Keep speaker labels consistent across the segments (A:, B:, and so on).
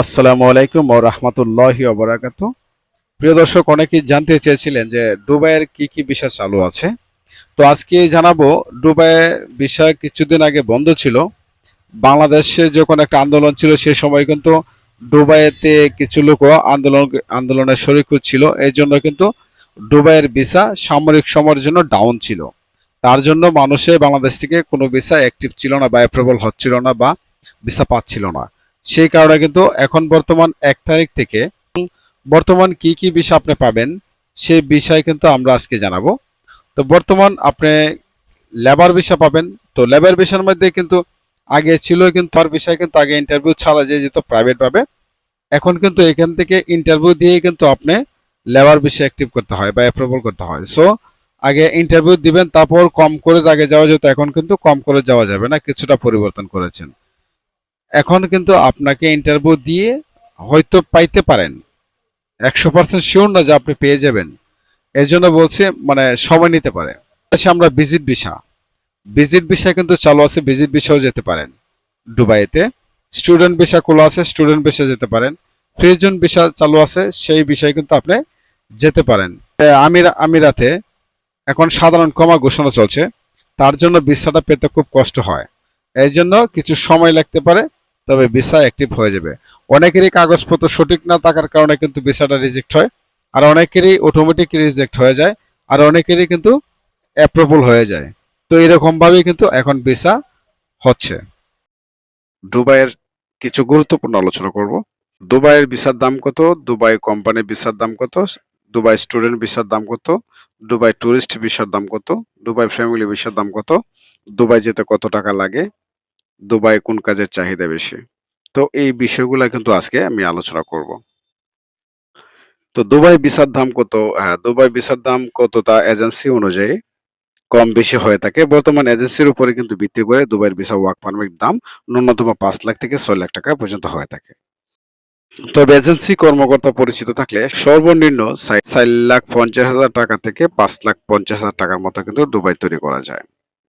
A: আসসালামু আলাইকুম ও রহমতুল্লাহি অবরাকাত প্রিয় দর্শক, অনেকেই জানতে চেয়েছিলেন যে দুবাইয়ের কি কি বিষয় চালু আছে। তো আজকে জানাব দুবাইয়ের বিষয় কিছুদিন আগে বন্ধ ছিল। বাংলাদেশে যখন একটা আন্দোলন ছিল, সে সময় কিন্তু দুবাইতে কিছু লোক আন্দোলন, আন্দোলনের শরিক ছিল। এই জন্য কিন্তু দুবাইয়ের ভিসা সামরিক সময়ের জন্য ডাউন ছিল। তার জন্য মানুষে বাংলাদেশ থেকে কোনো ভিসা অ্যাক্টিভ ছিল না বা অ্যাপ্রুভাল হচ্ছিল না বা ভিসা পাচ্ছিল না। সেই কারণে কিন্তু এখন বর্তমান এক তারিখ থেকে বর্তমান কি কি বিষয় আপনি পাবেন, সেই বিষয় কিন্তু আমরা আজকে জানাব। তো বর্তমান আপনি লেবার বিষয় পাবেন। তো লেবার বিষয়ের মধ্যে কিন্তু আগে ছিল কিন্তু তার বিষয় কিন্তু আগে ইন্টারভিউ ছাড়া যে যেত প্রাইভেট ভাবে। এখন কিন্তু এখান থেকে ইন্টারভিউ দিয়ে কিন্তু আপনি লেবার বিষয় অ্যাক্টিভ করতে হয় বা অ্যাপ্রুভাল করতে হয়। সো আগে ইন্টারভিউ দিবেন, তারপর কম করে আগে যাওয়া যেত, এখন কিন্তু কম করে যাওয়া যাবে না, কিছুটা পরিবর্তন করেছেন। এখন কিন্তু আপনাকে ইন্টারভিউ দিয়ে হয়তো পাইতে পারেন। একশো পার্সেন্ট শিওর না যে আপনি পেয়ে যাবেন। এই জন্য বলছি মানে সময় নিতে পারে। আমরা ভিজিট ভিসা ভিজিট ভিসা কিন্তু চালু আছে ভিজিট ভিসাও যেতে পারেন। দুবাইতে। স্টুডেন্ট ভিসা খোলা আছে স্টুডেন্ট ভিসা যেতে পারেন। ফ্রিজন ভিসা চালু আছে, সেই বিষয়ে কিন্তু আপনি যেতে পারেন। আমির, আমিরাতে এখন সাধারণ কমা ঘোষণা চলছে। তার জন্য ভিসাটা পেতে খুব কষ্ট হয়। এই জন্য কিছু সময় লাগতে পারে। তবে ভিসা অ্যাক্টিভ হয়ে যাবে। অনেকেরই কাগজপত্র সঠিক না থাকার কারণে কিন্তু ভিসাটা রিজেক্ট হয়, আর অনেকেরই অটোমেটিক রিজেক্ট হয়ে যায়, আর অনেকেরই কিন্তু অ্যাপ্রুভাল হয়ে যায়। তো এরকম ভাবেই কিন্তু এখন ভিসা হচ্ছে। দুবাইয়ের কিছু গুরুত্বপূর্ণ আলোচনা করব। দুবাইয়ের ভিসার দাম কত? দুবাই কোম্পানি ভিসার দাম কত? দুবাই স্টুডেন্ট ভিসার দাম কত? দুবাই ট্যুরিস্ট ভিসার দাম কত? দুবাই ফ্যামিলি ভিসার দাম কত? দুবাই যেতে কত টাকা লাগে? দুবাই কোন কাজের চাহিদা বেশি? তো এই বিষয়গুলো কিন্তু আজকে আমি আলোচনা করব। তো দুবাই ভিসার দাম কত? হ্যাঁ দুবাই ভিসার দাম কত তা এজেন্সি অনুযায়ী কম বেশি হয়ে থাকে? বর্তমান এজেন্সির উপরে কিন্তু ভিত্তি করে দুবাইয়ের ভিসা ওয়ার্ক পারমিট দাম ন্যূনতম পাঁচ লাখ থেকে ছয় লাখ টাকা পর্যন্ত হয়ে থাকে। তবে এজেন্সি কর্মকর্তা পরিচিত থাকলে সর্বনিম্ন চার লাখ পঞ্চাশ হাজার টাকা থেকে পাঁচ লাখ পঞ্চাশ হাজার টাকার মতো কিন্তু দুবাই তৈরি করা যায়।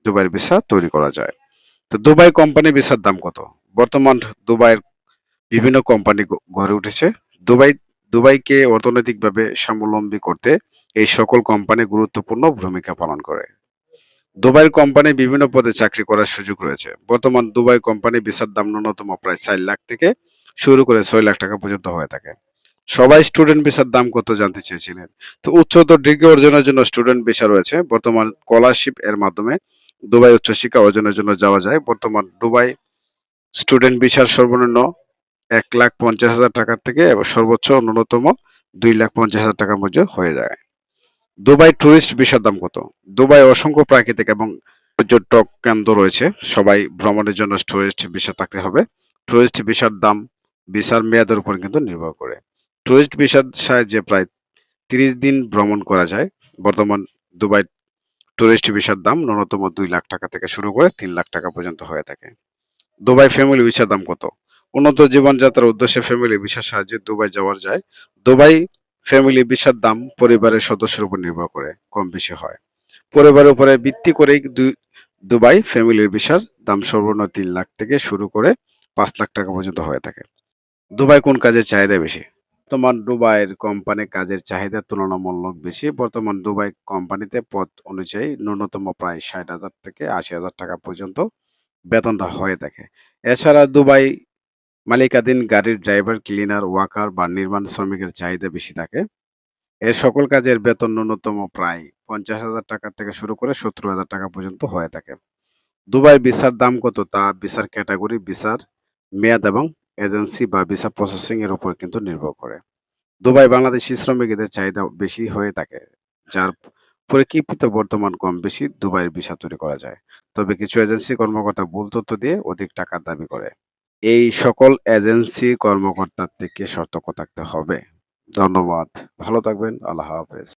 A: দুবাইয়ের ভিসা তৈরি করা যায়। তো দুবাই কোম্পানি ভিসার দাম কত? বর্তমান দুবাইয়ের বিভিন্ন কোম্পানি গড়ে উঠেছে। দুবাই, দুবাইকে অর্থনৈতিকভাবে স্বাবলম্বী করতে এই সকল কোম্পানি গুরুত্বপূর্ণ ভূমিকা পালন করে। দুবাইয়ের কোম্পানি বিভিন্ন পদে চাকরি করার সুযোগ রয়েছে। বর্তমান দুবাই কোম্পানি ভিসার দাম ন্যূনতম প্রায় চার লাখ থেকে শুরু করে ছয় লাখ টাকা পর্যন্ত হয়ে থাকে। সবাই স্টুডেন্ট ভিসার দাম কত জানতে চেয়েছিলেন? তো উচ্চতর ডিগ্রি অর্জনের জন্য স্টুডেন্ট ভিসা রয়েছে। বর্তমান স্কলারশিপ এর মাধ্যমে দুবাই উচ্চশিক্ষা অর্জনের জন্য যাওয়া যায়। বর্তমান দুবাই স্টুডেন্ট ভিসার সর্বনিম্ন এক লাখ পঞ্চাশ হাজার টাকা থেকে সর্বোচ্চ ন্যূনতম দুই লাখ পঞ্চাশ হাজার টাকার মধ্যে হয়ে যায়। দুবাই ট্যুরিস্ট ভিসার দাম কত? দুবাই অসংখ্য প্রাকৃতিক এবং পর্যটক কেন্দ্র রয়েছে। সবাই ভ্রমণের জন্য টুরিস্ট ভিসা থাকতে হবে। টুরিস্ট ভিসার দাম ভিসার মেয়াদের উপর কিন্তু নির্ভর করে। টুরিস্ট ভিসার সাহায্যে প্রায় তিরিশ দিন ভ্রমণ করা যায়, বর্তমান দুবাই টুরিস্ট ভিসার দাম ন্যূনতম দুই লাখ টাকা থেকে শুরু করে তিন লাখ টাকা পর্যন্ত হয়ে থাকে। দুবাই ফ্যামিলি ভিসার দাম কত? উন্নত জীবনযাত্রার উদ্দেশ্যে ফ্যামিলি ভিসার সাহায্যে দুবাই যাওয়ার যায়। দুবাই ফ্যামিলি ভিসার দাম পরিবারের সদস্যের উপর নির্ভর করে, কম বেশি হয়। পরিবারের উপরে ভিত্তি করেই দুবাই ফ্যামিলির ভিসার দাম সর্বনিম্ন তিন লাখ থেকে শুরু করে পাঁচ লাখ টাকা পর্যন্ত হয়ে থাকে। দুবাই কোন কাজের চাহিদা বেশি? বর্তমান দুবাইয়ের কোম্পানি কাজের চাহিদা তুলনামূলক বেশি। বর্তমান দুবাই কোম্পানিতে পদ অনুযায়ী ন্যূনতম প্রায় ষাট হাজার থেকে আশি হাজার টাকা পর্যন্ত বেতনটা হয়ে থাকে। এছাড়া দুবাই মালিকাধীন গাড়ির ড্রাইভার, ক্লিনার, ওয়াকার বা নির্মাণ শ্রমিকের চাহিদা বেশি থাকে। এর সকল কাজের বেতন ন্যূনতম প্রায় পঞ্চাশ হাজার টাকা থেকে শুরু করে সত্তর হাজার টাকা পর্যন্ত হয়ে থাকে। দুবাই ভিসার দাম কত তা ভিসার ক্যাটাগরি ভিসার মেয়াদ এবং এজেন্সি বা ভিসা প্রসেসিং এর উপর কিন্তু নির্ভর করে। দুবাই বাংলাদেশি শ্রমিকদের চাহিদা বেশি হয়ে থাকে, যার পরিপ্রেক্ষিতে বর্তমান কম বেশি দুবাইয়ের ভিসা তৈরি করা যায়। তবে কিছু এজেন্সি কর্মকর্তা ভুল তথ্য দিয়ে অধিক টাকার দাবি করে। এই সকল এজেন্সি কর্মকর্তার থেকে সতর্ক থাকতে হবে। ধন্যবাদ। ভালো থাকবেন। আল্লাহ হাফেজ।